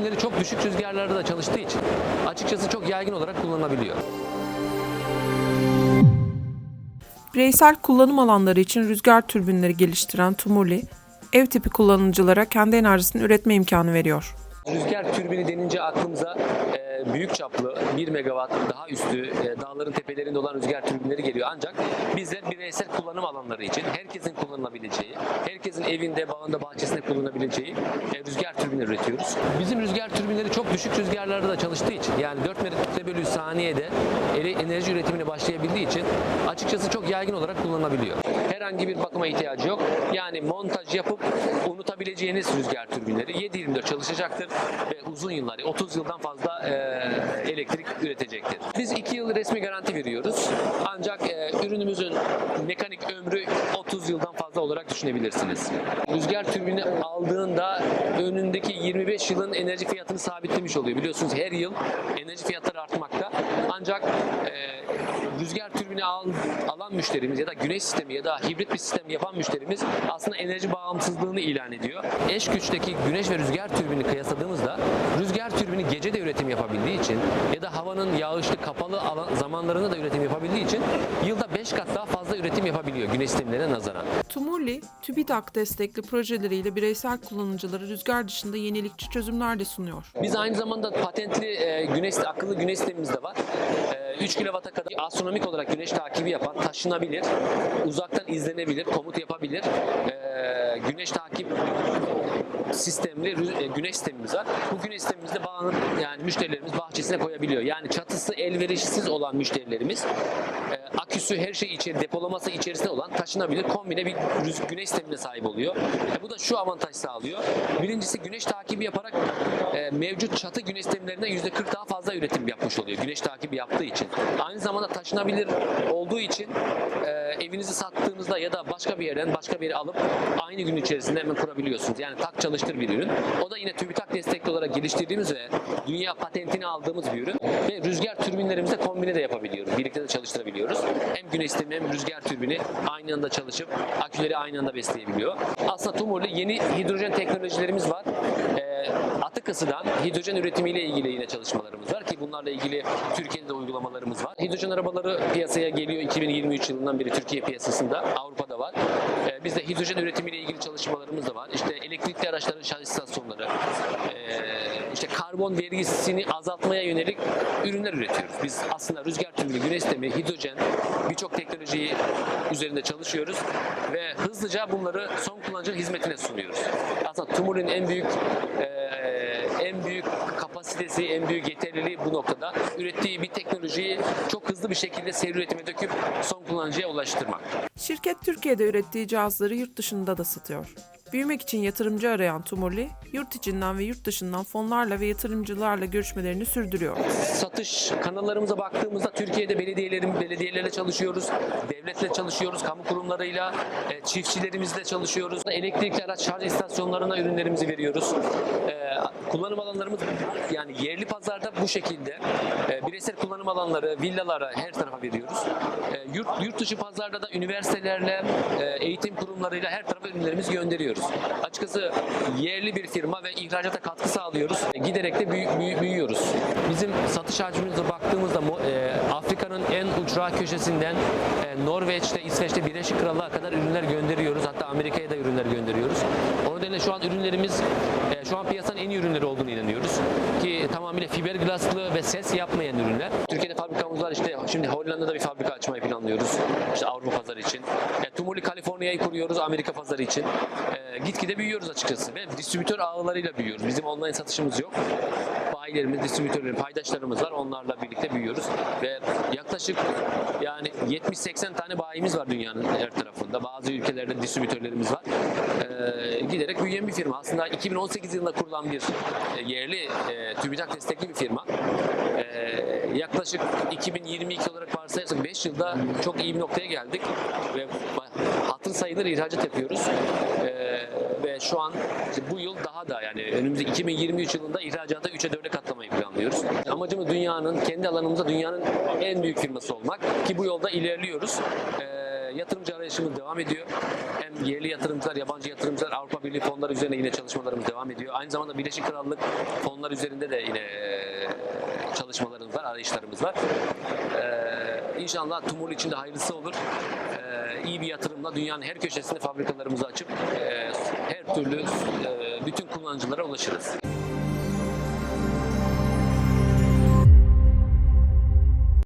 türbinleri çok düşük rüzgarlarda da çalıştığı için açıkçası çok yaygın olarak kullanılabiliyor. Bireysel kullanım alanları için rüzgar türbinleri geliştiren Tumuli, ev tipi kullanıcılara kendi enerjisini üretme imkanı veriyor. Rüzgar türbini denince aklımıza e, büyük çaplı 1 megawatt daha üstü e, dağların tepelerinde olan rüzgar türbinleri geliyor. Ancak bizler bireysel kullanım alanları için herkesin kullanılabileceği, herkesin evinde, bağında, bahçesinde kullanabileceği e, rüzgar türbini üretiyoruz. Bizim rüzgar türbinleri çok düşük rüzgarlarda da çalıştığı için yani 4 metre bölü saniyede enerji üretimine başlayabildiği için açıkçası çok yaygın olarak kullanılabiliyor. Herhangi bir bakıma ihtiyacı yok. Yani montaj yapıp unutabileceğiniz rüzgar türbinleri 7-24 çalışacaktır ve uzun yıllar, 30 yıldan fazla e, elektrik üretecektir. Biz 2 yıl resmi garanti veriyoruz. Ancak e, ürünümüzün mekanik ömrü 30 yıldan fazla olarak düşünebilirsiniz. Rüzgar türbini aldığında önündeki 25 yılın enerji fiyatını sabitlemiş oluyor. Biliyorsunuz her yıl enerji fiyatları artmakta. Ancak e, rüzgar türbini al, alan müşterimiz ya da güneş sistemi ya da hibrit bir sistem yapan müşterimiz aslında enerji bağımsızlığını ilan ediyor. Eş güçteki güneş ve rüzgar türbini kıyasladığımızda rüzgar türbini gece de üretim yapabildiği için ya da havanın yağışlı kapalı alan zamanlarında da üretim yapabildiği için yılda 5 kat daha fazla üretim yapabiliyor güneş sistemlerine nazaran. Tumuli, TÜBİTAK destekli projeleriyle bireysel kullanıcılara rüzgar dışında yenilikçi çözümler de sunuyor. Biz aynı zamanda patentli e, güneş akıllı güneş sistemimiz de var. E, 3 kW'a kadar astronomik olarak güneş takibi yapan, taşınabilir, uzaktan izlenebilir, komut yapabilir. E, güneş takip sistemli e, güneş sistemimiz var. Bu güneş sistemimizde bağlanıp yani müşterilerimiz bahçesine koyabiliyor. Yani çatısı elverişsiz olan müşterilerimiz e, aküsü her şey içeri depolaması içerisinde olan taşınabilir kombine bir güneş sistemine sahip oluyor. E, bu da şu avantaj sağlıyor. Birincisi güneş takibi yaparak mevcut çatı güneş sistemlerinden %40 daha fazla üretim yapmış oluyor. Güneş takibi yaptığı için. Aynı zamanda taşınabilir olduğu için e, evinizi sattığınızda ya da başka bir yerden başka bir yere alıp aynı gün içerisinde hemen kurabiliyorsunuz. Yani tak çalıştır bir ürün. O da yine TÜBİTAK destekli olarak geliştirdiğimiz ve dünya patentini aldığımız bir ürün. Ve rüzgar türbinlerimizde kombine de yapabiliyoruz. Birlikte de çalıştırabiliyoruz. Hem güneş sistemi hem rüzgar türbini aynı anda çalışıp aküleri aynı anda besleyebiliyor. Aslında Tumur'la yeni hidrojen teknolojilerimiz var. Ee, atık ısıdan hidrojen üretimiyle ilgili yine çalışmalarımız var ki bunlarla ilgili Türkiye'de de uygulamalarımız var. Hidrojen arabaları piyasaya geliyor 2023 yılından beri Türkiye piyasasında, Avrupa'da var. Ee, bizde hidrojen üretimiyle ilgili çalışmalarımız da var. İşte elektrikli araçların şarj istasyonları, ee, işte karbon vergisini azaltmaya yönelik ürünler üretiyoruz. Biz aslında rüzgar türbini, güneş sistemi, hidrojen birçok teknolojiyi üzerinde çalışıyoruz ve hızlıca bunları son kullanıcının hizmetine sunuyoruz. Aslında Tumur'un en büyük büyük kapasitesi, en büyük yeterliliği bu noktada. Ürettiği bir teknolojiyi çok hızlı bir şekilde seri üretime döküp son kullanıcıya ulaştırmak. Şirket Türkiye'de ürettiği cihazları yurt dışında da satıyor. Büyümek için yatırımcı arayan Tumuli, yurt içinden ve yurt dışından fonlarla ve yatırımcılarla görüşmelerini sürdürüyor. satış kanallarımıza baktığımızda Türkiye'de belediyelerin belediyelerle çalışıyoruz, devletle çalışıyoruz, kamu kurumlarıyla, e, çiftçilerimizle çalışıyoruz. Elektrikli araç şarj istasyonlarına ürünlerimizi veriyoruz. E, kullanım alanlarımız yani yerli pazarda bu şekilde e, bireysel kullanım alanları, villalara her tarafa veriyoruz. Yurt, yurt dışı pazarda da üniversitelerle, eğitim kurumlarıyla her tarafa ürünlerimizi gönderiyoruz. Açıkçası yerli bir firma ve ihracata katkı sağlıyoruz. E, giderek de büyü- büyü- büyüyoruz. Bizim satış hacmimize baktığımızda e, Afrika'nın en ucra köşesinden e, Norveç'te, İsveç'te, Birleşik Krallığa kadar ürünler gönderiyoruz. Hatta Amerika'ya da ürünler gönderiyoruz. O nedenle şu an ürünlerimiz e, şu an piyasanın en iyi ürünleri olduğunu inanıyoruz. Ki tamamıyla fiberglasslı ve ses yapmayan ürünler. Türkiye'de fabrikamız var. İşte şimdi Hollanda'da bir fabrika açmayı planlıyoruz. İşte Avrupa pazarı için. E, Tumuli Kaliforniya'yı kuruyoruz Amerika pazarı için. E, gitgide büyüyoruz açıkçası ve distribütör ağlarıyla büyüyoruz. Bizim online satışımız yok. Bayilerimiz, distribütörlerimiz, paydaşlarımız var. Onlarla birlikte büyüyoruz ve yaklaşık yani 70-80 tane bayimiz var dünyanın her tarafında. Bazı ülkelerde distribütörlerimiz var. E, giderek büyüyen bir firma. Aslında 2018 yılında kurulan bir e, yerli e, TÜBİTAK destekli bir firma. E, yaklaşık 2022 olarak varsayarsak 5 yılda çok iyi bir noktaya geldik ve hatır sayılır ihracat yapıyoruz. E, ve şu an işte bu yıl daha da yani önümüzdeki 2023 yılında ihracata 3'e 4'e katlamayı planlıyoruz. Amacımız dünyanın, kendi alanımızda dünyanın en büyük firması olmak ki bu yolda ilerliyoruz. E, yatırımcı arayışımız devam ediyor. Hem yerli yatırımcılar, yabancı yatırımcılar, Avrupa Birliği fonları üzerine yine çalışmalarımız devam ediyor. Aynı zamanda Birleşik Krallık fonlar üzerinde de yine e, çalışmalarımız var, arayışlarımız var. E, inşallah Tumul için de hayırlısı olur. E, iyi bir yatırımla dünyanın her köşesinde fabrikalarımızı açıp e, her türlü e, bütün kullanıcılara ulaşırız.